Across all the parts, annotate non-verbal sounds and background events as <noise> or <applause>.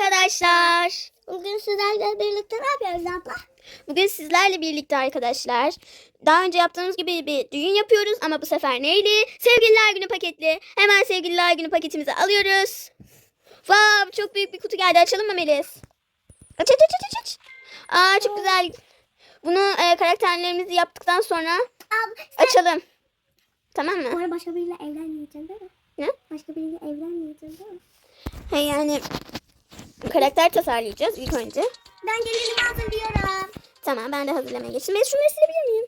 arkadaşlar. Bugün sizlerle birlikte ne yapıyoruz abla? Bugün sizlerle birlikte arkadaşlar. Daha önce yaptığımız gibi bir düğün yapıyoruz ama bu sefer neyli? Sevgililer günü paketli. Hemen sevgililer günü paketimizi alıyoruz. Wow çok büyük bir kutu geldi. Açalım mı Melis? Aç aç aç aç aç. Aa çok güzel. Bunu e, karakterlerimizi yaptıktan sonra Abla sen açalım. Tamam mı? Sonra başka biriyle evlenmeyeceksin değil mi? Ne? Başka biriyle evlenmeyeceksin değil mi? He yani karakter tasarlayacağız ilk önce. Ben gelinimi hazırlıyorum. Tamam ben de hazırlamaya geçtim. Melis şunları silebilir miyim?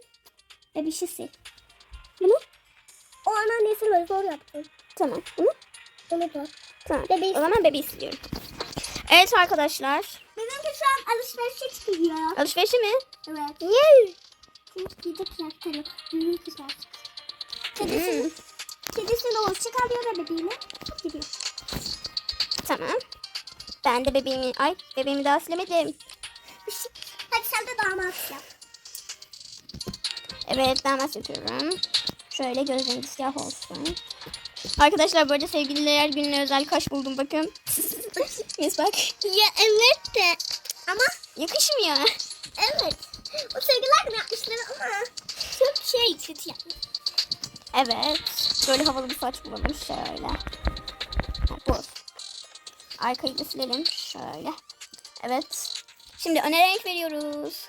Ve bir şey sil. Bunu? O anneannesi böyle zor yaptı. Tamam. Bunu? Onu da. Tamam. Bebeği O zaman bebeği siliyorum. Evet arkadaşlar. Benimki şu an alışverişe çıkıyor. Alışverişe mi? Evet. Niye? Çünkü giyecek kıyafetleri. Düğün kıyafetleri. Hmm. Kedisi, kedisi de o çıkarıyor ve bebeğini gidiyor. Tamam. Ben de bebeğimi... Ay bebeğimi daha silemedim. Hadi sen de damat yap. Evet damat yapıyorum. Şöyle gözlerim siyah olsun. Arkadaşlar bu arada sevgililer gününe özel kaş buldum bakın. <laughs> Yes bak. Ya evet de. Ama Yakışmıyor. evet. O sevgiler günü yapmışlar ama çok şey kötü yapmış. Evet. Böyle havalı bir saç bulalım şöyle. Arkayı da silelim şöyle. Evet. Şimdi öne renk veriyoruz.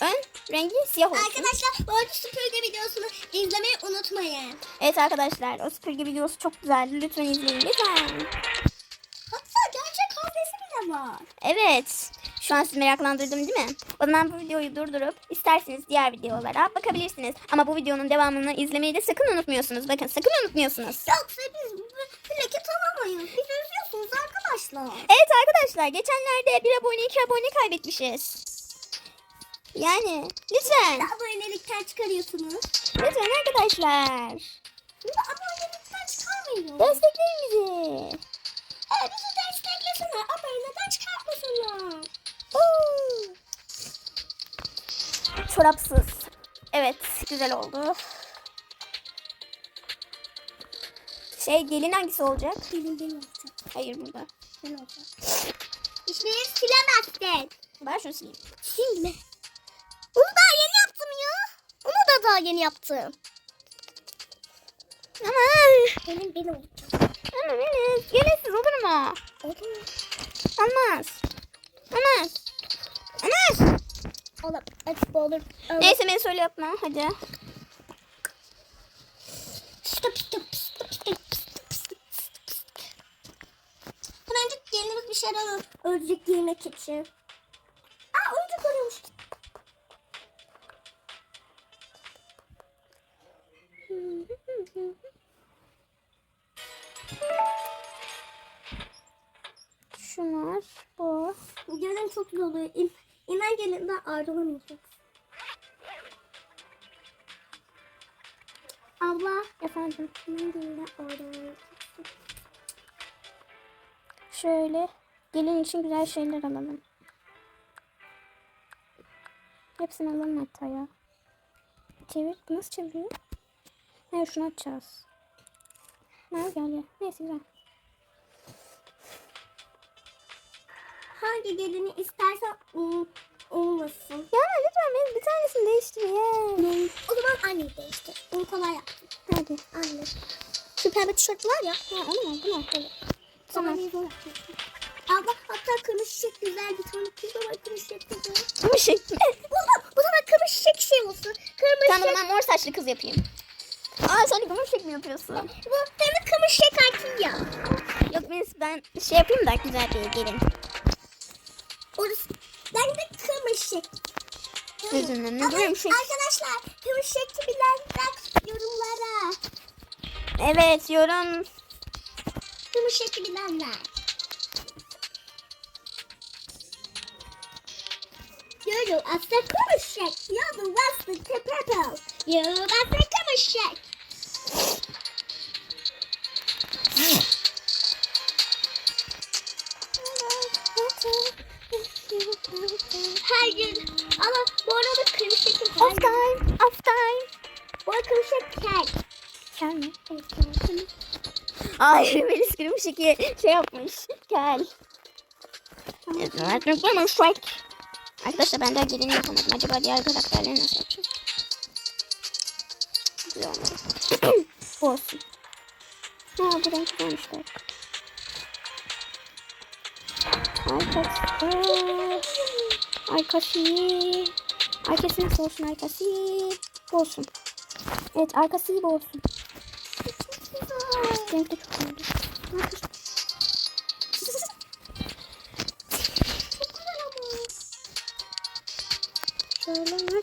Ön rengi siyah olsun. Arkadaşlar bu arada süpürge videosunu izlemeyi unutmayın. Evet arkadaşlar o süpürge videosu çok güzeldi. Lütfen izleyin lütfen. Hatta gerçek kahvesi bile var. Evet. Şu an sizi meraklandırdım değil mi? O zaman bu videoyu durdurup isterseniz diğer videolara bakabilirsiniz. Ama bu videonun devamını izlemeyi de sakın unutmuyorsunuz. Bakın sakın unutmuyorsunuz. Yoksa biz bu plaki tamamayız. Biz arkadaşlar. Evet arkadaşlar geçenlerde bir abone iki abone kaybetmişiz. Yani lütfen. Abonelikten çıkarıyorsunuz. Lütfen arkadaşlar. Bunu abonelikten çıkarmayın. Destekleyin bizi. Evet bizi desteklesinler. Aboneden çıkartmasınlar. Oo. Çorapsız. Evet güzel oldu. Şey gelin hangisi olacak? Benim benim olacak. Hayır burada. Ben olacak. İşleri silemezsin. Ben şunu sileyim. Silme. Onu daha yeni yaptım ya. Onu da daha yeni yaptım. Aman. Benim benim olacak. Aman Enes. Gelinsiz olur mu? Oldu mu? Olmaz. Olmaz. Olmaz. Olur. Açık olur. Olur. Neyse beni söyle yapma hadi. Alır. Ölecek yemek için. Aa oyuncak arıyormuş. Şunlar bu. Gelin çok güzel oluyor. İn, inen gelinden ayrılamayacak. Abla Efendim. inen gelinden ayrılamayacak. Şöyle gelin için güzel şeyler alalım. Hepsini alalım hatta ya. Çevir. Nasıl çeviriyor? Hayır şunu açacağız. Ha gel gel. Neyse güzel. Hangi gelini istersen ol- olmasın. Ya lütfen benim bir tanesini değiştireyim. O zaman anneyi değiştir. Bunu kolay yaptım. Hadi. Anne. Şu pembe tişört var ya. Ha onu mu? Bunu böyle. Tamam. Abla hatta kırmızı çiçek güzel bir tane kız var kırmızı çiçek güzel. Bu şekli. Baba bu sefer kırmızı çiçek şey olsun. Kırmızı tamam çiçek. zaman mor saçlı kız yapayım. Aa sen de bu şekli mi yapıyorsun? Bu de kırmızı çiçek erkeği ya. Yok ben, ben şey yapayım da güzel bir gelin. Orası. Ben de kırmızı çiçek. Gözünün önüne Ama duruyorum şu. Arkadaşlar kırmızı çiçekçi bilenler yorumlara. Evet yorum. Kırmızı çiçekçi bilenler. Yorum asla kırmızı çiçek. Yorum asla purple. Yorum asla kırmızı çiçek. Her gün. Ama bu arada kırmızı çiçek her Off gün. time. Off time. Bu arada kırmızı çiçek kel. Kel mi? Evet, kırmızı. Ay Melis Gülüm şeki şey yapmış. Kel. Arkadaşlar ben daha gelini yapamadım. Acaba diğer karakterleri nasıl yapacağım? Güzel olmadı. <coughs> Olsun. Ha bu renk güzelmiş bak. Arkası. Arkası. Arkası nasıl olsun arkası? Bu olsun. Evet arkası bu olsun. Renk de çok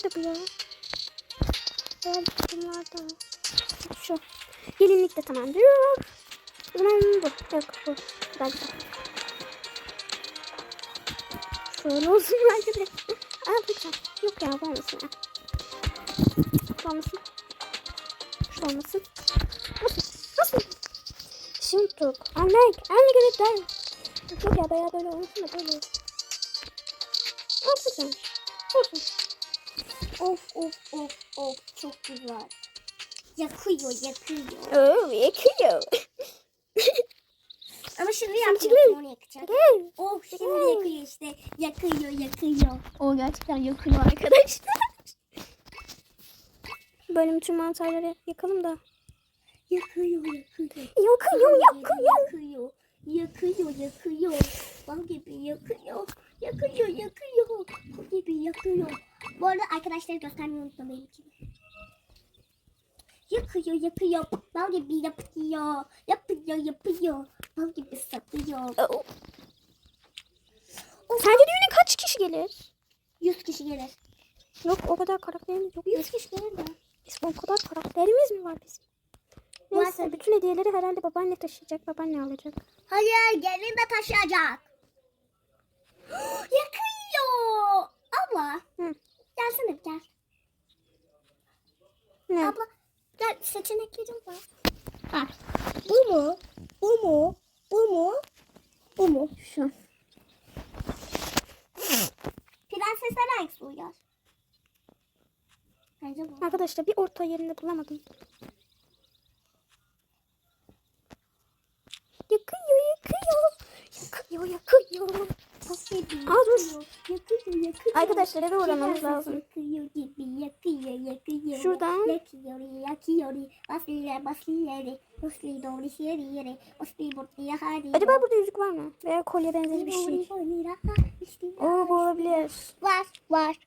nerede bu ya? Şöyle bunlarda. Şu. Gelinlik de tamamdır. O zaman bu. Yok bu. Bence. Şöyle olsun arkadaşlar. Aa bıçak. Yok ya bu olmasın ya. Bu olmasın. Şu olmasın. Nasıl? Nasıl? Şimdi tut. Anlayın. Anlayın göbekler. Yok ya bayağı böyle olmasın da böyle. Olsun. Olsun. Of of of of çok güzel. Yakıyor yakıyor. Oo yakıyor. <laughs> Ama şimdi yakmıyorsun onu yakacak. Oh şimdi yakıyor işte. Yakıyor yakıyor. O gerçekten yakıyor arkadaşlar. Böyle bütün mantarları yakalım da. Yakıyor yakıyor. Yakıyor yakıyor. Yakıyor. Yakıyor yakıyor. Bal gibi yakıyor. Yakıyor yakıyor. Bal gibi yakıyor. Bu arada arkadaşlara göstermeyi unutma benimkini. Yakıyor. Bal gibi yapıyor. Yapıyor yapıyor. Bal gibi satıyor. Oo. Sence düğüne kaç kişi gelir? 100 kişi gelir. Yok o kadar karakterimiz yok. 100 kişi gelir mi? Bizim o kadar karakterimiz mi var bizim? Neyse Var. bütün hediyeleri herhalde babaanne taşıyacak. Babaanne alacak. Hayır gelin de taşıyacak. <gasps> Yakıyor. Abla. Hı. Gelsene gel. Ne? Abla gel seçeneklerim var. Ha. Bu mu? Bu mu? Bu mu? Bu mu? Şu. Prensesler hangisi uyar? Bence bu. Arkadaşlar bir orta yerini bulamadım. Yakıyor yakıyor. Yakıyor yakıyor. Dur. Yakıyor, yakıyor. Arkadaşlar eve uğramamız lazım. Yakıyor gibi yakıyor, yakıyor. Şuradan. Yakıyor, yakıyor. Basıyor, basıyor. Basıyor, doğru yere yere. Basıyor, buraya hadi. Acaba burada yüzük var mı? Veya kolye benzeri bir şey. Oo bu olabilir. Var, var.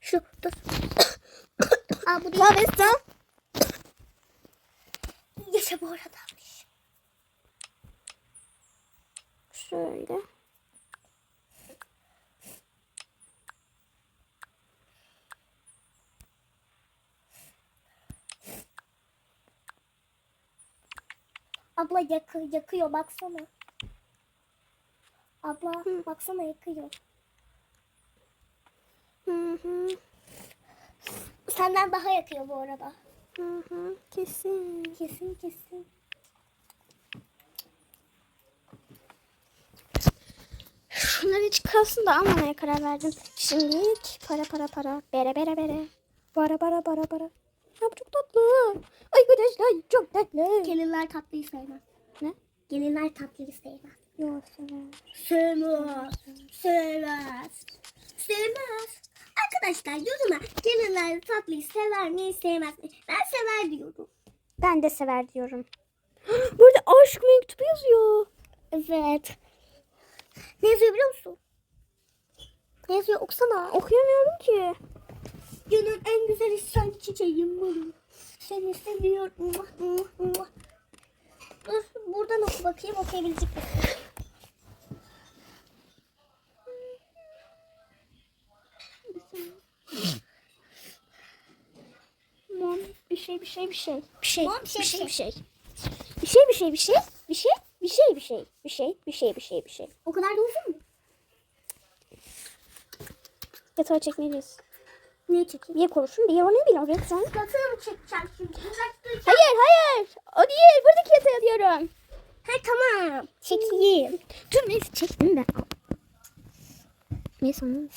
Şu, dur. <coughs> Aa, bu değil. Travestan. Yaşa bu aradaymış. Şöyle. Abla yakıyor, yakıyor baksana. Abla Hı. baksana yakıyor. Hı hı. Senden daha yakıyor bu arada. Hı hı. Kesin. Kesin kesin. Şunlar hiç kalsın da almamaya karar verdim. Şimdilik para para para. Bere bere bere. Para para para para. Ya bu çok tatlı. Arkadaşlar çok tatlı. Gelinler tatlıyı sevmez. Ne? Gelinler tatlıyı sevmez. Yok sever. Sevmez. Sevmez. Sevmez. Arkadaşlar yoruma gelinler tatlıyı sever mi sevmez mi? Ben sever diyorum. Ben de sever diyorum. <gasps> Burada aşk mektubu yazıyor. Evet. Ne yazıyor biliyor musun? Ne yazıyor okusana. Okuyamıyorum ki. Günün en güzel sen çiçeğim benim. Seni seviyorum. Dur buradan oku bakayım okuyabilecek misin? Mom bir şey bir şey bir şey. Bir şey bir şey bir şey, şey. Bir şey bir şey bir şey. Bir şey bir şey bir şey. Bir şey bir şey bir şey bir şey. O kadar da uzun mu? Yatağa çekmeliyiz. Niye çekeyim? Niye konuşun? Bir onu bil oraya sen. Yatağı mı çekeceğim şimdi? Hayır hayır. O değil. Buradaki yatağa diyorum. Ha tamam. Çekeyim. Dur neyse çektim ben. Neyse onu.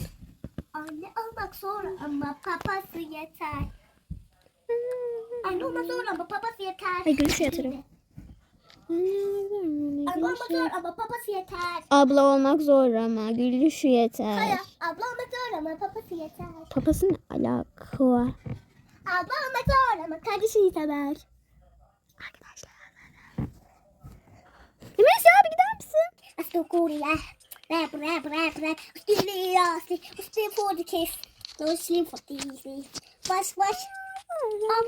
Anne almak zor ama papası yeter. Anne olmak zor ama papası yeter. Ay, gülüş yatırım. Abla olmak zor ama papası yeter. Abla olmak zor ama gülüşü yeter. Hayır abla olmak zor ama papası yeter. Papası ne alaka var? Abla olmak zor ama kardeşini sever. Arkadaşlar. Neyse abi gider misin? Astokuria. Rap rap rap rap. Ustilia. Ustilia for the kiss. No sleep for the easy. Baş baş. Abla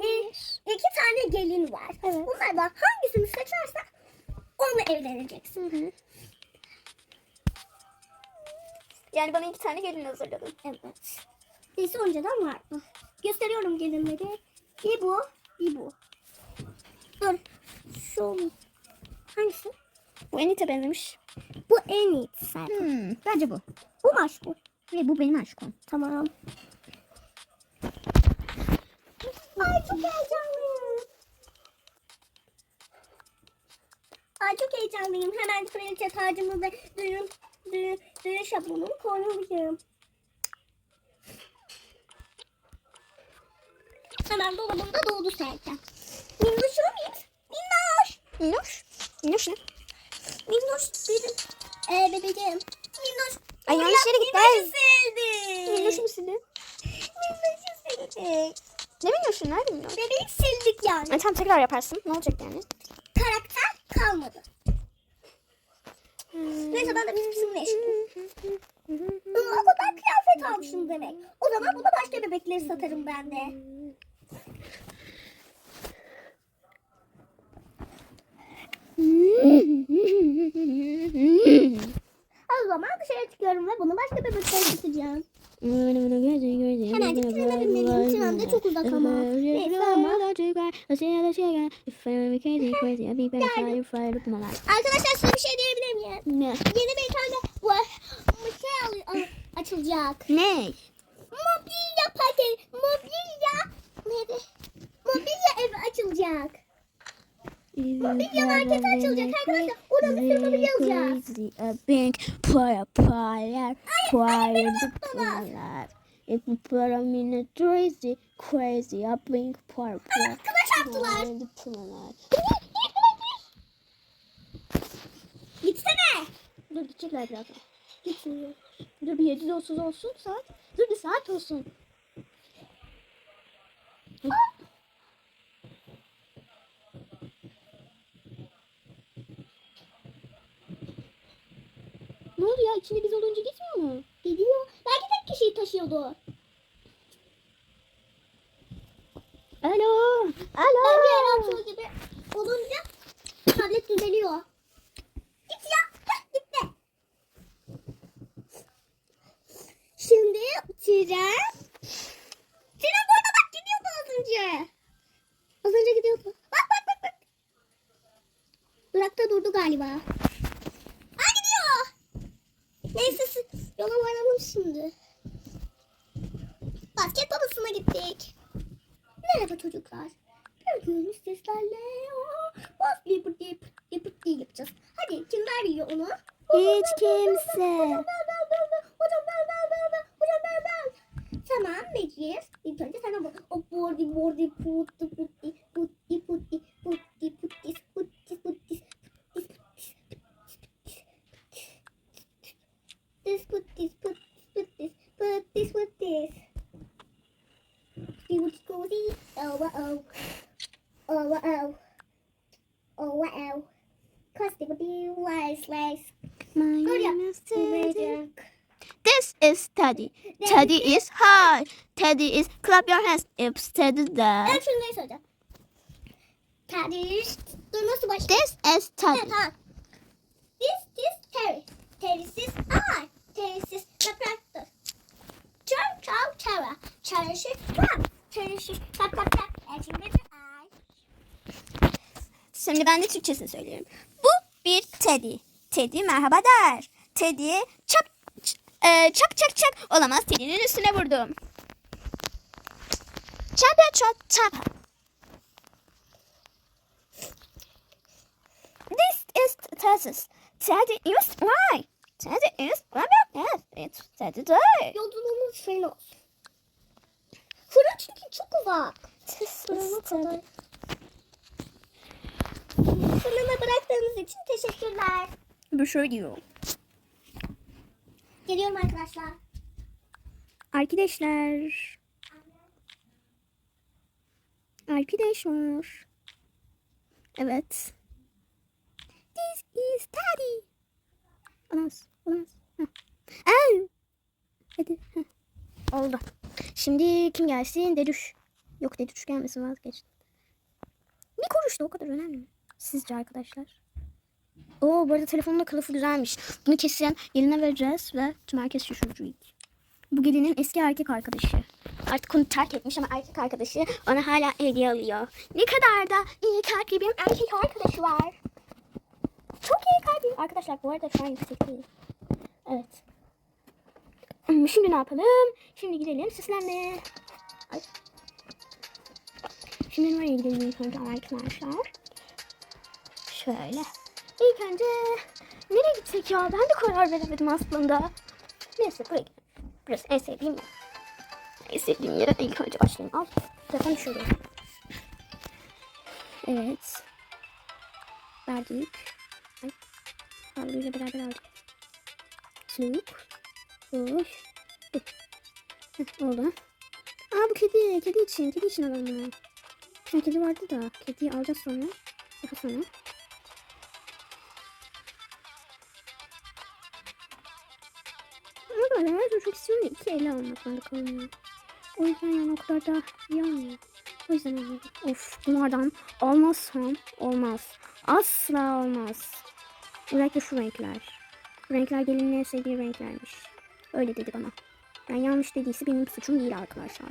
e, iki tane gelin var. Bunlardan hangisini seçersen onunla evleneceksin. Yani bana iki tane gelin hazırladın. Evet. Neyse önceden vardı. Gösteriyorum gelinleri. Bir bu, bir bu. Dur. Şu hangisi? Bu Enit'e benzemiş. Bu en iyisi sen. Hmm, bence bu. Bu mu aşk bu? Ve bu benim aşkım. Tamam. Ay çok heyecanlıyım. Ay çok heyecanlıyım. Hemen kraliçe tacımı ve düğün, düğün, düğün şablonumu koymalıyım. Hemen dolabımda doldu zaten. Minnoşum it. Minnoş. Minnoş. Minnoş ne? Minnoş benim. Ee, bebeğim. Minnoş. Ay, yanlış yere gitti. Minnoşu sildi. Minnoş'u sildin? Minnoşu sildi. Ne Minnoş'u? Nerede Minnoş? Bebeği sildik yani. Ay, tamam tekrar yaparsın. Ne olacak yani? Karakter kalmadı. Neyse ben de bir simleştim. O kadar kıyafet almışım demek. O zaman buna başka bebekleri satarım ben de. <laughs> O zaman dışarı çıkıyorum ve bunu başka bebeklere satacağım. Hemen gittiğinde benim için de çok uzak ama. Neyse ama. Arkadaşlar size bir şey diyebilir miyim? Ne? Yeni bir tane şey açılacak. Ne? Mobilya paket, mobilya neydi? Mobilya evi açılacak. Mobilya marketi açılacak arkadaşlar. Orada bir sürü mobilya alacağız. Pink para paralar, para paralar. If you put them in a crazy, crazy, para para. Kılaç attılar. paralar. Gitsene. Dur gidecekler birazdan. Gitmiyor. Dur bir 7.30 olsun saat. Dur bir saat olsun. Ne oldu ya? İçinde biz olunca gitmiyor mu? Gidiyor. Belki tek kişiyi taşıyordu. Alo. Alo. Bence Erol gibi olunca tablet düzeliyor. Git ya. Gitti. Şimdi tren. Tren burada bak gidiyordu az önce. Az önce gidiyordu. Bak bak bak bak. Durakta durdu galiba. Neyse yola varalım şimdi. Basket babasına gittik. Merhaba çocuklar. Gördüğünüz seslerle aa, bas bir bir dip dip dip yapacağız. Hadi kimler biliyor onu? Hiç kimse. Hocam ben ben ben. Hocam ben ben ben ben. Hocam ben ben. Tamam Meclis. İlk önce sana bak. O bordi bordi putti putti putti putti putti puttis puttis puttis puttis Teddy is high. Teddy is clap your hands. It's Teddy there. Ben şunu söyleyeceğim. Teddy is. This is Teddy. This is Terry. Terry's is I. Terry's is the practice. Turn clap. Clap clap clap. Everybody I. Şimdi ben de Türkçesini söylüyorum. Bu bir Teddy. Teddy merhaba der. Teddy çap ç- e, çak çak çak olamaz. Teddy'nin üstüne vurdum. Çapa çap çapa. This is Teddy. Teddy is right. Teddy is right. It's Teddy day. Yolculuğumuz fena olsun. Fırın çünkü çok uzak. İs kadar. Sonuna bıraktığınız için teşekkürler. Bu şöyle diyor. Geliyorum arkadaşlar. Arkadaşlar. Arkadaşlar. Evet. This is daddy. Olamaz. Olamaz. Au. Hadi. Heh. Oldu. Şimdi kim gelsin? Deduş. Yok Deduş gelmesin vazgeçtim. Bir konuştu o kadar önemli? Sizce arkadaşlar? Oo bu arada telefonun da kılıfı güzelmiş. Bunu kesin eline vereceğiz ve tüm herkes şaşıracak. Bu gelinin eski erkek arkadaşı. Artık onu terk etmiş ama erkek arkadaşı ona hala hediye alıyor. Ne kadar da iyi kalpli bir erkek arkadaşı var. Çok iyi kalpli. Arkadaşlar bu arada şu an yüksek değil. Evet. Hmm, Şimdi ne yapalım? Şimdi gidelim süslenmeye. Ay. Şimdi nereye gidelim arkadaşlar? Şöyle. İlk önce nereye gitsek ya? Ben de karar veremedim aslında. Neyse buraya gidelim. Burası en sevdiğim yer. En sevdiğim yere ilk önce başlayayım. Al. Telefonu şöyle. Evet. Verdik. Ay. Havluyla beraber aldık. Snoop. Heh, oldu. Aa bu kedi. Kedi için. Kedi için alalım. Bir kedi vardı da. Kediyi alacağız sonra. Daha sonra. Ama ben her çok istiyorum ya. İki elle almak zorunda kalınıyor. O yüzden yani o kadar da iyi olmuyor. O yüzden almadım. Of bunlardan almazsam olmaz. Asla olmaz. Özellikle şu renkler. Renkler gelinin en sevdiği renklermiş. Öyle dedi bana. Yani yanlış dediyse benim suçum değil arkadaşlar.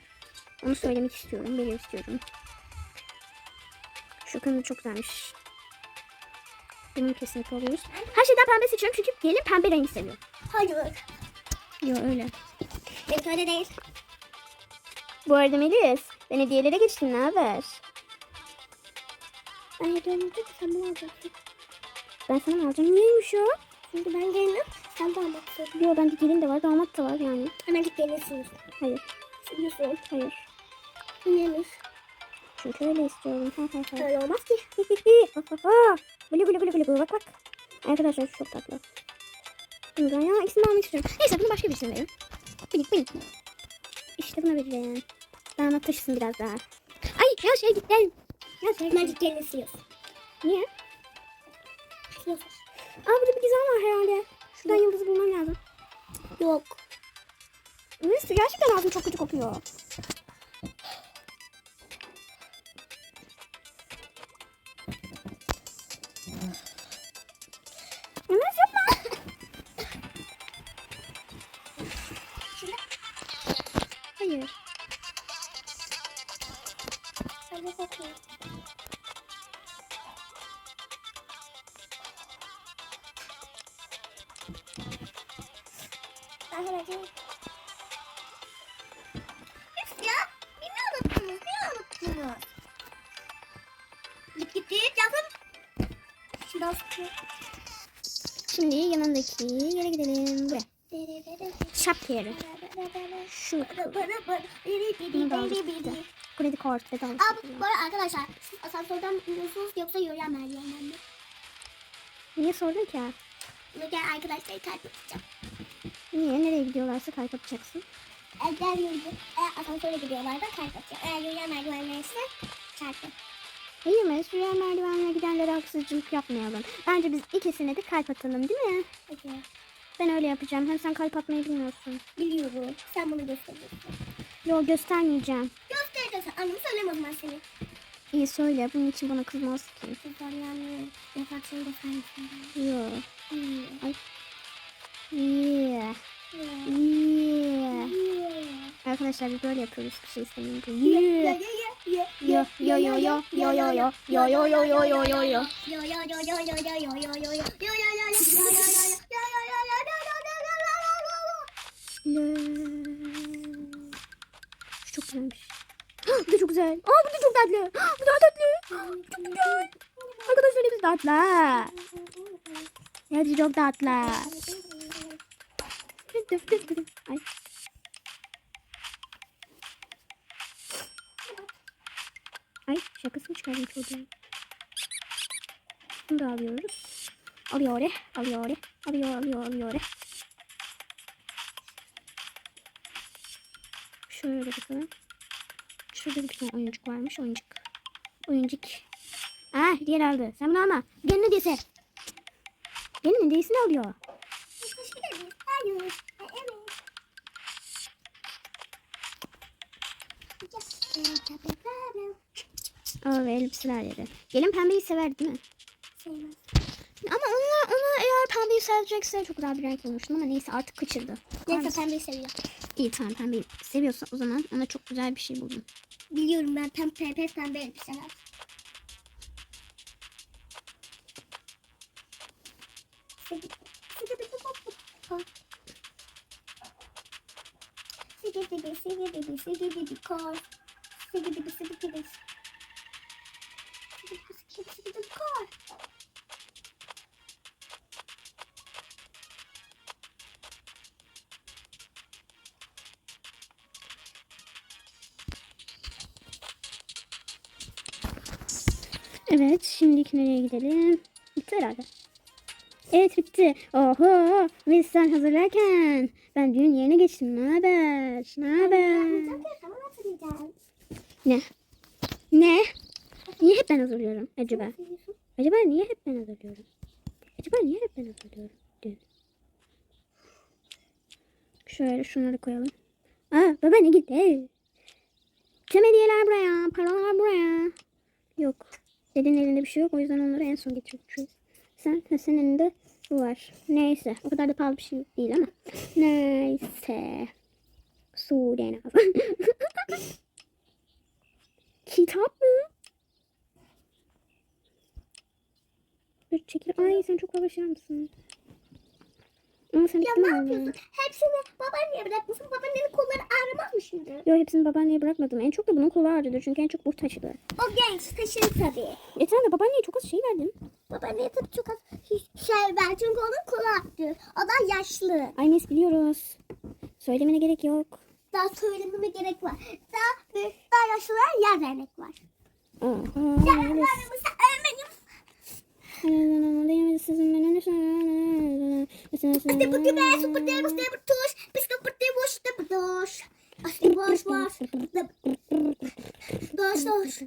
Onu söylemek istiyorum. Belirtiyorum. Şu kırmızı çok güzelmiş. Bunu kesinlikle alıyoruz. Her şeyden pembe seçiyorum çünkü gelin pembe rengi seviyor. Hayır. Yok öyle. Yok öyle değil. Bu arada Melis, ben hediyelere geçtim. Ne haber? Ben hediyelim ki sen bunu alacaksın. Ben sana alacağım? Niyeymiş o? Çünkü ben gelinim. Sen damat sor. Diyor bende gelin de var, damat da var yani. Hemen git gelirsiniz. Hayır, Seviyorsun. hayır. Niyemiş? Çünkü öyle istiyorum. Ha ha ha. Öyle olmaz ki. Gülü gülü gülü gülü. Bak bak. Arkadaşlar çok tatlı. Buradan ya ikisini de almak istiyorum. Neyse bunu başka birisine verin. Binik binik. İşte buna vereceğim. Damat taşısın biraz daha. Ay ya şey git gel. Ya şey git. git gelirsiniz. Niye? Yok. Aa burada bir gizem var herhalde. Şuradan yıldızı bulmam lazım. Yok. Neyse gerçekten ağzım çok kötü kokuyor. Şuradan sıkıyor. Şimdi yanındaki yere gidelim. Buraya. Şapka yeri. Şunu. Bunu da aldık bitti. Kredi kartı da aldık. Aa, bu, arada arkadaşlar siz asansörden mi iniyorsunuz yoksa yürüyen merdivenden mi? Niye sordun ki? Yürüyen arkadaşları kalp atacağım. Niye? Nereye gidiyorlarsa kalp atacaksın. Eğer yürüdü, eğer asansöre gidiyorlar da kalp atacağım. Eğer yürüyen merdivenler ise çarpı. İyi mi? Süren merdivenle gidenlere haksızlık yapmayalım. Bence biz ikisine de kalp atalım değil mi? Peki. Ben öyle yapacağım. Hem sen kalp atmayı bilmiyorsun. Biliyorum. Sen bunu gösteriyorsun. Yok göstermeyeceğim. Göstereceksin. Annem söylemez ben seni. İyi söyle. Bunun için bana kızmaz ki. Kızlar yani yaparsın göstermişsin. Yok. İyi. Ay. Yeah. Yeah. Arkadaşlar biz böyle yapıyoruz. Bir şey istemiyorum. Yeah. Yo yo yo yo yo yo yo yo yo yo yo yo yo yo. Şu çok güzelmiş. Bu da çok güzel. Aa bu da çok tatlı. Bu da tatlı. Çok güzel. Arkadaşlar hepsi tatlı. Hepsi çok tatlı. Ay. Çıkardım çocuğun. Bunu da alıyoruz. Alıyor oraya. Alıyor oraya. Alıyor alıyor alıyor oraya. Şöyle bakalım. Şurada bir tane oyuncuk varmış. Oyuncuk. Oyuncuk. Ah diğer aldı. Sen bunu alma. Gelin hediyesi. Gelin hediyesini alıyor. Just a. Aa ve elbiseler dedi. Gelin pembeyi sever değil mi? Sevmez. Ama ona, ona eğer pembeyi sevecekse çok güzel bir renk bulmuştum ama neyse artık kaçırdı. Neyse pembeyi seviyor. İyi tamam pembeyi seviyorsa o zaman ona çok güzel bir şey buldum. Biliyorum ben pembe pembe pembe elbiseler. Sigidibi sigidibi sigidibi kar. Sigidibi sigidibi. Sigidibi Evet şimdiki nereye gidelim? Bitti herhalde. Evet bitti. Oho biz sen hazırlarken ben düğün yerine geçtim. Ne haber? Ne haber? Ne? Ne? Niye hep ben hazırlıyorum acaba? Acaba niye hep ben hazırlıyorum? Acaba niye hep ben hazırlıyorum? Düğün. Şöyle şunları koyalım. Aa baba ne gitti? Tüm hediyeler buraya. Paralar buraya. Yok. Dedenin elinde bir şey yok. O yüzden onları en son getirmişiz. Sen, senin elinde var. Neyse. O kadar da pahalı bir şey değil ama. Neyse. Sude Naz. <laughs> Kitap mı? Dur çekil. Ay sen çok yavaş mısın? Ama sen Ya ne yapıyorsun? Hepsini babaanneye bırakmışsın. Babaannenin kolları mı şimdi? Yo hepsini babaanneye bırakmadım. En çok da bunun kolu ağrıdı. Çünkü en çok bu taşıdı. O genç taşır tabii. Geçen de babaanneye çok az şey verdim. Babaanneye tabii çok az şey ver. Çünkü onun kolu aktı. O da yaşlı. Ay Nes biliyoruz. Söylemene gerek yok. Daha söylememe gerek var. Daha daha yaşlılara yer vermek var. Aha. Yer vermemizse ölmedim. <laughs> İşte bu gibi super devus devus tuş. Biz de bu boş boş.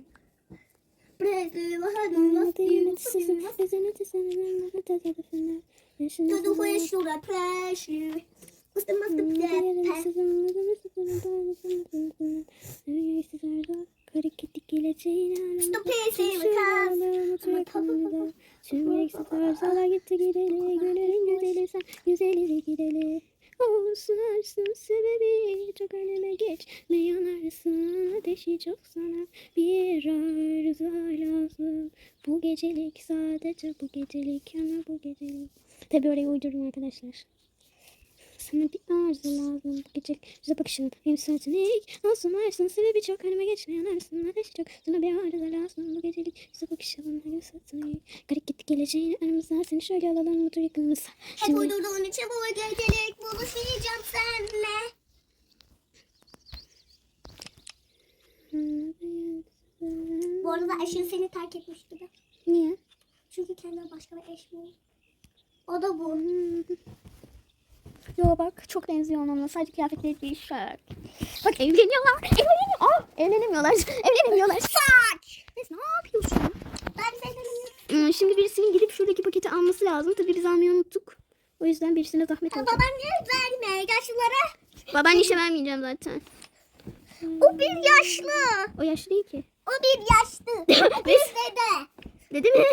Prezli vahadım Tudo foi masta Hareketli geleceğine Stop pacing with us. Tüm gereksiz arzular gitti gideli Gönlün güzeli sen güzeli gideli Olsun arsın sebebi Çok öneme geç. Ne yanarsın ateşi çok sana. Bir arzu lazım. Bu gecelik sadece bu gecelik Yana bu gecelik. Tabi orayı uydurdum arkadaşlar sana bir arzu lazım gece Yüze bakışın benim seçenek Olsun varsın sebebi çok önüme geç Ne yanarsın ateşi çok Sana bir arzu lazım bu gecelik. Yüze bakışın benim seçenek Garip gitti geleceğini önümüzden Seni şöyle alalım mutlu yakınımıza. Hep uydurduğun için bu gecelik. Buluşacağım seninle. Bu arada eşin seni terk etmiş gibi. Niye? Çünkü kendine başka bir eş buldu. O da bu. Yo bak çok benziyor onunla sadece kıyafetleri değişer. Bak evleniyorlar. Evleniyor. Aa, evlenemiyorlar. <laughs> Evlenemiyorlar. Saç. Neyse ne yapıyorsun? Ben de Şimdi birisinin gidip şuradaki paketi alması lazım. Tabii biz almayı unuttuk. O yüzden birisine zahmet olacak. Babaanne verme yaşlılara. Baban işe vermeyeceğim zaten. O bir yaşlı. O yaşlı değil ki. O bir yaşlı. <laughs> O bir dede. Dedi mi?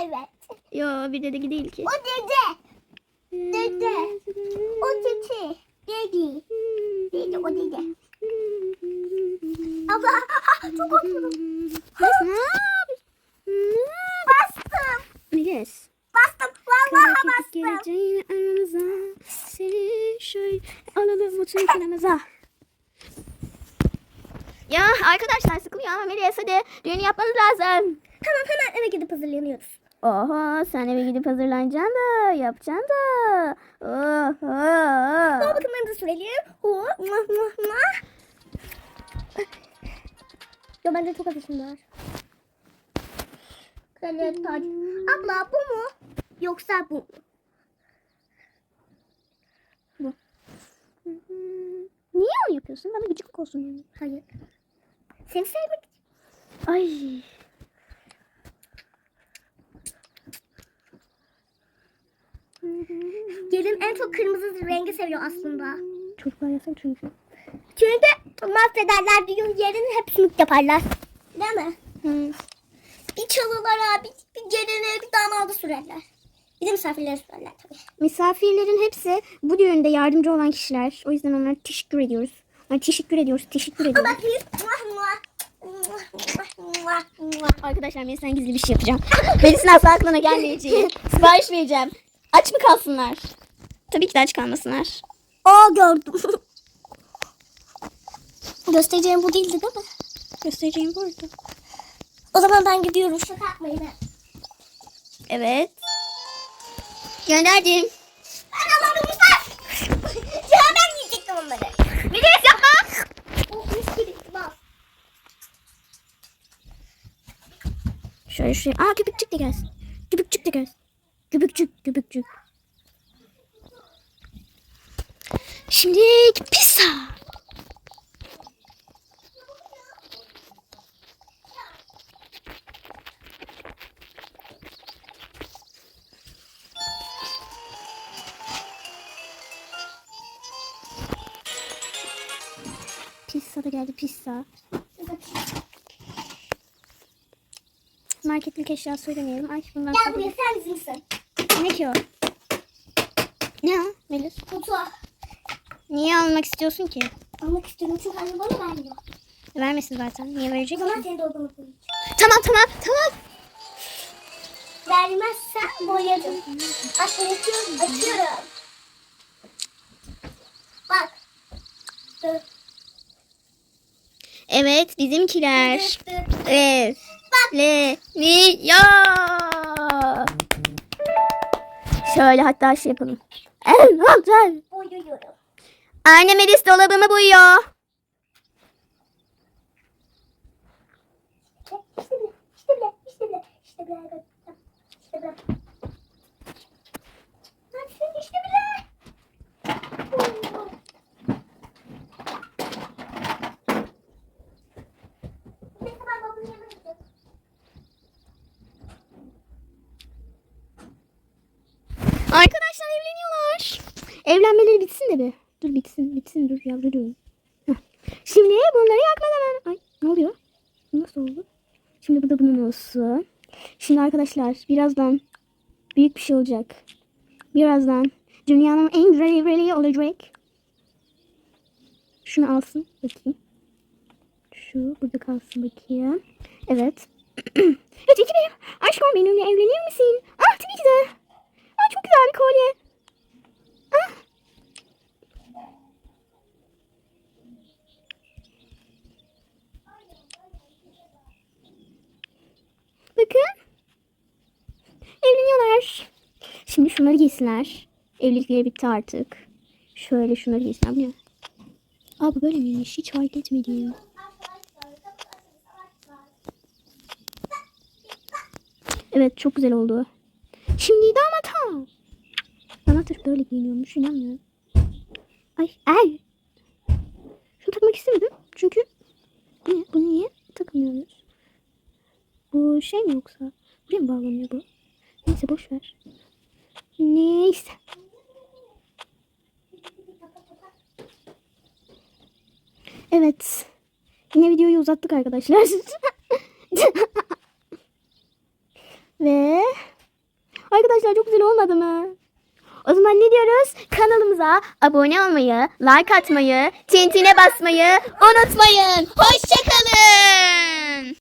Evet. Yo bir dedi değil ki. O dede. Dede. O titi. Dedi. Dedi o dede. Abla çok korktum. Kız ne yapıyorsun? Bastım. Yes. Bastım. Vallahi bastım. geleceğin aramıza. Seni şöyle alalım mutlu yanımıza. Ya arkadaşlar sıkılıyor ama Melis hadi düğünü yapmanız lazım. Tamam hemen eve gidip hazırlanıyoruz. Oho sen eve gidip hazırlanacaksın da yapacaksın da. Oho. Sonra bakımlarını da sürelim. Ho, muah, muah, muah. Ya bende çok ateşim var. Kraliyet tacı. Abla bu mu? Yoksa bu mu? Bu. Niye onu yapıyorsun? Bana gıcık olsun. Hayır. Seni sevmek Ay. Gelin en çok kırmızı rengi seviyor aslında. Çocuklar yasak çünkü. Çünkü mahvederler düğün yerini hep sümük yaparlar. Değil mi? Hı. Bir çalılara, bir, bir geline, bir damada sürerler. Bir de misafirlere sürerler tabii. Misafirlerin hepsi bu düğünde yardımcı olan kişiler. O yüzden onlara teşekkür ediyoruz. Yani teşekkür ediyoruz, teşekkür Ama ediyoruz. Muah, muah, muah, muah. Arkadaşlar Melisa'nın gizli bir şey yapacağım. Melisa'nın asla aklına gelmeyeceği. <laughs> Sipariş vereceğim. Aç mı kalsınlar? Tabii ki de aç kalmasınlar. Aa gördüm. <laughs> Göstereceğim bu değildi değil mi? Göstereceğim bu arada. O zaman ben gidiyorum. Şaka yapmayın. ha. Evet. Gönderdim. Ben alamadım lütfen. <laughs> ya ben yiyecektim onları. Melis yapma. O mis gibi. Bak. Şöyle şöyle. Aa köpükçük de gelsin. Köpükçük de gelsin. Köpükçük, köpükçük. Şimdi pizza. Pizza da geldi pizza. Marketlik eşya söylemeyelim. Ay bundan Gel sonra- buraya sen bizimsin. Ne ki o? Ne o Melis? Kutu. Niye almak istiyorsun ki? Almak istiyorum çünkü anne bana vermiyor. Vermesin zaten. Niye verecek O ki? senin dolabına koyayım. Tamam tamam tamam. Vermezsen boyarım. Açıyorum. Açıyorum. Bak. Dur. Evet bizimkiler. Dur, dur. Evet. Le. Ni. Ya. Şöyle hatta şey yapalım. Anne Melis dolabımı boyuyor. İşte bile. İşte bile. İşte bile. İşte bile. İşte bile. Hadi işte bile. Neyse ben babamın yanına gidiyorum. Arkadaşlar evleniyorlar. Bitsin de bir. Dur bitsin bitsin dur yavrucuğum. Şimdi bunları yakmadan... Ay ne oluyor? Bu Nasıl oldu? Şimdi bu da bunun olsun. Şimdi arkadaşlar birazdan büyük bir şey olacak. Birazdan dünyanın en güzel evliliği olacak. Şunu alsın bakayım. Şu burada kalsın bakayım. Evet. <clears throat> evet benim. Aşkım benimle evlenir misin? Ah tabii ki de. Aa, çok güzel bir kolye. Ah. Bakın. Evleniyorlar. Şimdi şunları giysinler. Evlilikleri bitti artık. Şöyle şunları giysinler. Aa bu böyle miymiş? Hiç fark etmedim. Evet çok güzel oldu. Şimdi damat ha. Damat böyle giyiniyormuş inanmıyorum. Ay ay. Şunu takmak istemedim. Çünkü ne? Bunu niye takmıyoruz? Bu şey mi yoksa? Buraya mı bağlanıyor bu? Neyse boş ver. Neyse. Evet. Yine videoyu uzattık arkadaşlar. <laughs> Ve arkadaşlar çok güzel olmadı mı? O zaman ne diyoruz? Kanalımıza abone olmayı, like atmayı, tintine basmayı unutmayın. Hoşçakalın.